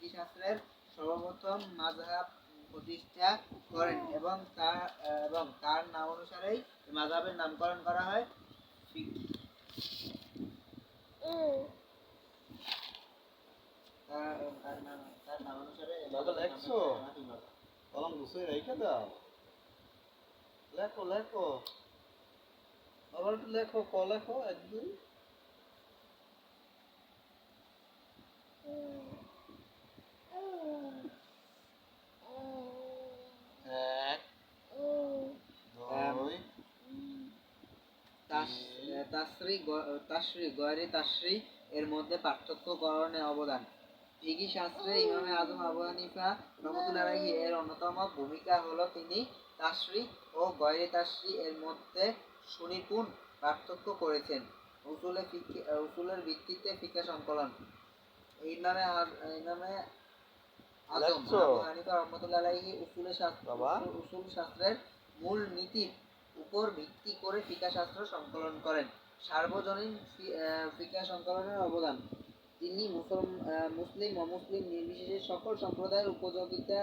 ফিকি শাস্ত্রের সর্বপ্রথম মাযহাব প্রতিষ্ঠা করেন এবং তার এবং তার নাম অনুসারেই এই মাযহাবের নামকরণ করা হয়। তার নাম তার অনুসারে। কলম গুছিয়ে রেখে দাও। লেখো লেখো। আবার একটু লেখো ক লেখো এক দুই এক দুই তাস- তাসরি তাসরি গয়রে তাসরি এর মধ্যে পার্থক্যকরণে অবদান। ফিকি শাস্ত্রে ইমামে আজম আবু হানিফা রহমতুল্লাহ এর অন্যতম ভূমিকা হলো তিনি তাসরি ও গয়রে তাসরি এর মধ্যে সুনিপুণ পার্থক্য করেছেন। উসুলে ফিকি উসুলের ভিত্তিতে ফিকা সংকলন। এই নামে ইমামে আজম আবু হানিফা রহমতুল্লাহ উসুলের শাস্ত্র উসুল শাস্ত্রের মূল নীতির উপর ভিত্তি করে ফিকাশাস্ত্র সংকলন করেন। সার্বজনীন ফিকা সংকলনের অবদান। তিনি মুসলিম অমুসলিম নির্বিশেষে সকল সম্প্রদায়ের উপযোগিতা